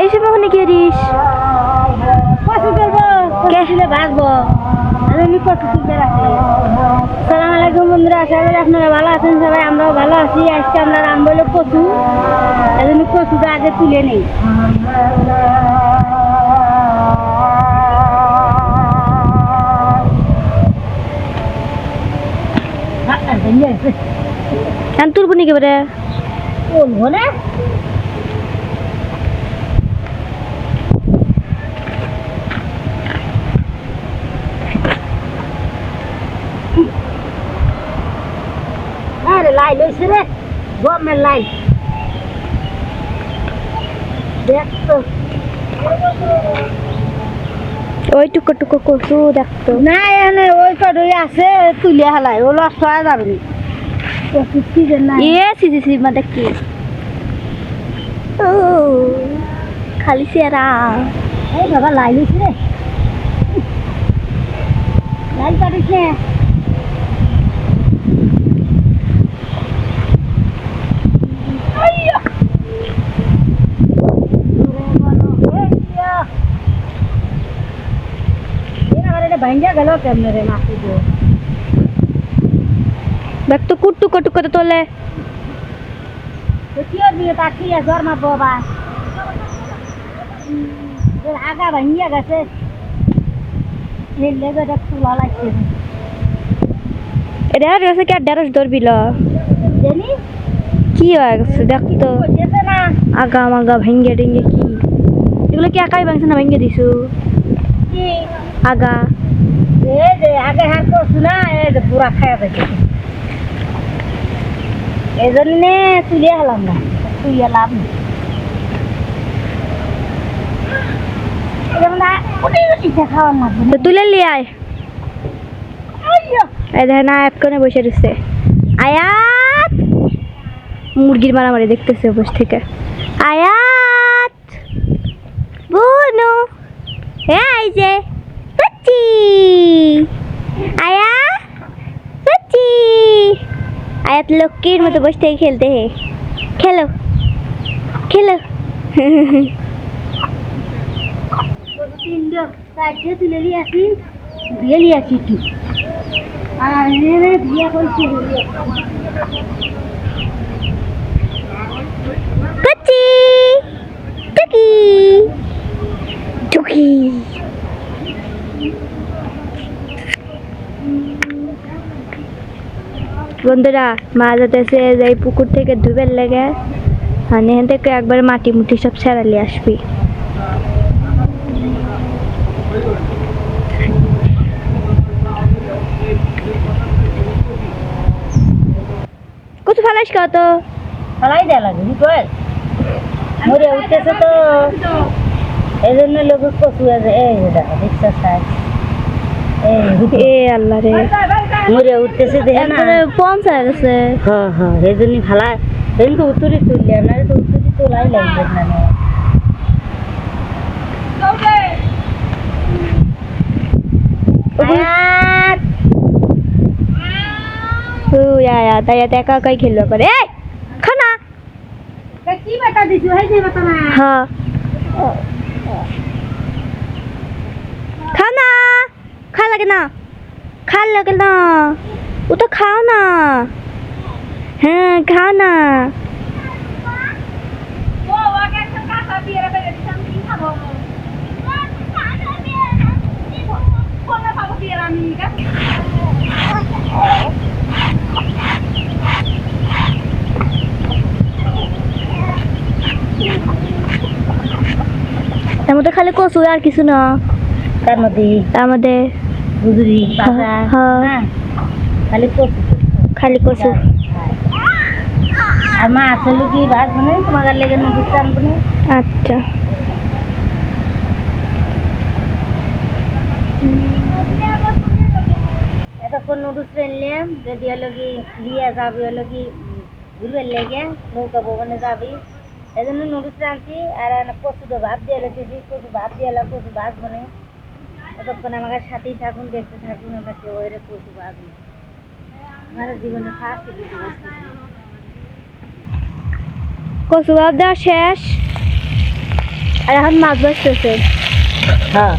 এই সময় ওখানে কি করিস? করব ভাজবো আমি রাখি। সালাম আলাইকুম বন্ধুরা আশা করি আপনারা ভালো আছেন সবাই আমরাও ভালো আছি। আজকে আমরা রাম বলে কচু। এই জন্য কচুটা আগে তুলে নেই। তুলবো নাকি না। আরে লাই লইছে রে গমের লাই। দেখ তো ওই টুকো টুকো কচু দেখতো। না এনে ওই কডই আছে তুলে হালাই ও লস হয়ে যাবে এ সিজি সিজি মা দেখি। ও খালি সেরা এই বাবা লাই লইছে রে লাই কাটিস নে ভাঙ্গা গেল কেমনে রে মাটি দিয়ে দেখ তো কুট টুকো তো তোলে তো কি আর দিয়ে তাকিয়ে জ্বর মা বাবা আগা ভাঙ্গিয়া গেছে এই লেগেটা খোলা লাগছে এটা গেছে কি আর দেড়শ ধরবিল জানি কি হয়ে গেছে দেখ তো না আগা মাগা ভেঙ্গে টেঙ্গে কি এগুলো কি একাই ভাঙছে না ভেঙ্গে দিছু আগা এই যে আগে হার করছু না এই যে পুরা দেখে। এই জন্যে হলাম না লাভ নেই। তুলে লিয়ে আয়। বসে রয়েছে আয়াত! মুরগির মারামারি দেখতেছে বসে থেকে। আয়াত! বুনু! হ্যাঁ এই যে। পুচি আয়া পুচি আয়াত লক্ষ্মীর মতো বসে থেকে খেলতে হে। খেলো। খেলো। তিনজন চারটে তুলে নিয়ে আসি দিয়ে নিয়ে আসি একটু আর এনে বিয়ে করছি পুচি টুকি টুকি বন্ধুরা মা যাতেছে যে এই পুকুর থেকে ধুবের লেগে মানে এখান থেকে একবার মাটি মুটি সব ছাড়ালি আসবি। কত ফালাস কত ফলাই দেওয়া লাগে কয়? মরে উঠতেছে তো। এই জন্য লোক কচু আছে এই দেখো দেখছ সাইজ এই এ আল্লাহ রে। মরে উঠতেছে দেখে না একবারে পৌঁছায় গেছে হ্যাঁ হ্যাঁ এই জন্য ফালা এই তো উত্তরি তুললে না তো উত্তরি তোলাই লাগবে না নে। আয়াত! ও আয়া তাই একা একাই খেলবে পারে এই খানা কি বাতা দিছো এই যে বাতা না হ্যাঁ খাও না খা লাগে না খা লাগে না। ও তো খাও না। হ্যাঁ খাও না। তার মধ্যে খালি কচু আর কিছু না। তার মধ্যে তার মধ্যে গুজরি পাতা হ্যাঁ। হ্যাঁ। খালি কচু খালি কচু। আর মা আসলে কি ভাত মানে তোমার লেগে নুডলস আনব না? আচ্ছা। এতক্ষণ নুডলস নিলাম যদি হলো কি লিয়ে যাবি হলো কি ঘুরবে লেগে নৌকা ভবনে যাবি। এই জন্য নুডলস আনছি আর কচুটো ভাত দিয়ে রেখেছি কচু ভাত দিয়ে কচু ভাত বনে এতক্ষণ আমাকে সাথেই থাকুন দেখতে থাকুন আমরা কেউ এর কচু ভাত আমার জীবনে ফার্স্ট কিছু কচু ভাব দেওয়া শেষ। আর এখন মাছ বাজতেছে হ্যাঁ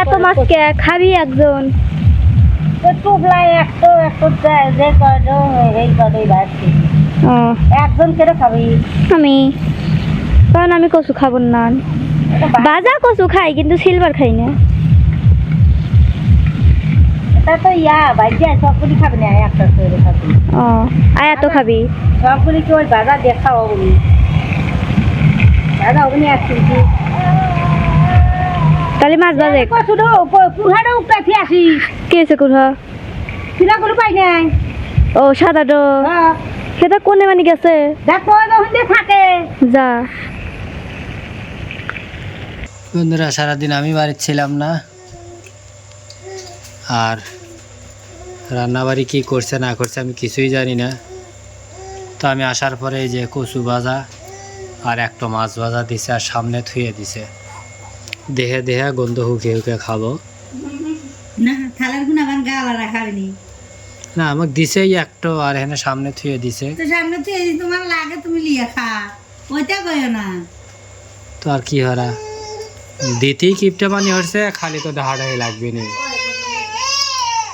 এত মাছ কে? খাবি একজন। টুকলাই একশো একশো যে- এই একজন কেটে খাবি। আমি? কারণ আমি কচু খাব না। বাজা কচু খাই কিন্তু সিলভার খাই না। এটা তো ইয়া বাইরে সবগুলি খাবি না একটা করে খাবি। ও আয়া তো খাবি। সবগুলি কি ওই বাজার দিয়ে খাওয়া বলি দাদা ওগুলি কেজি তাহলে মাছ বাজে। কচুটো কুহাটো উপাইছি আসি কি আছে কুড়া কিনা করে পাই নাই। ও হ্যাঁ সেটা কোনে মানে গেছে? দেখো যখন থাকে। যা। বন্ধুরা সারাদিন আমি বাড়ির ছিলাম না। আর রান্নাবাড়ি কি করছে না করছে আমি কিছুই জানি না। তো আমি আসার পরে এই যে কচু ভাজা আর একটা মাছ ভাজা দিছে আর সামনে থুয়ে দিছে। দেহে দেহে গন্ধ হুকে হুকে খাব। না আমাকে দিছেই একটা আর এখানে সামনে থুয়ে দিছে। তো সামনে এই তোমার লাগে তুমি লিয়ে খা ওইটা কইও না। তো আর কি হারা? দিতেই কিপটা পানি হচ্ছে খালি তো ডাহাডাহি লাগবে নি।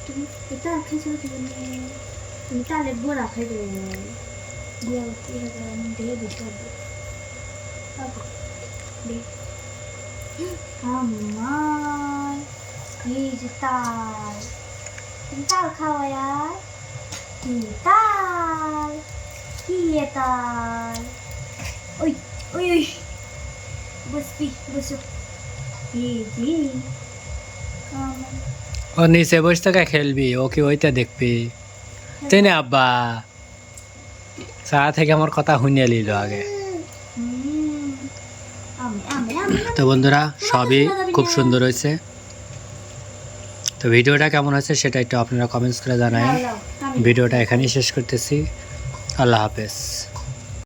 আলা বারকাতিল্লাহ দে আল্লাহ না যদি তালকুল গ্যাস থাকে থেকে থেকে তুমি তাহলে বড়া খাইবে দিয়া দিয়ে দিতে আমার এই যে তাল তুমি তাল খাওয়া আর কি তাল কি এ তাল ওই ওই ওই বসবি বসো এই যে আমার ও নিচে বসে থাকা খেলবি ওকে ওইটা দেখবি? তাই না আব্বা চা থেকে আমার কথা শুনিয়ে নিল আগে। তো বন্ধুরা সবই খুব সুন্দর হয়েছে। তো ভিডিওটা কেমন হয়েছে সেটা একটু আপনারা কমেন্টস করে জানায় ভিডিওটা এখানেই শেষ করতেছি। আল্লাহ হাফেজ।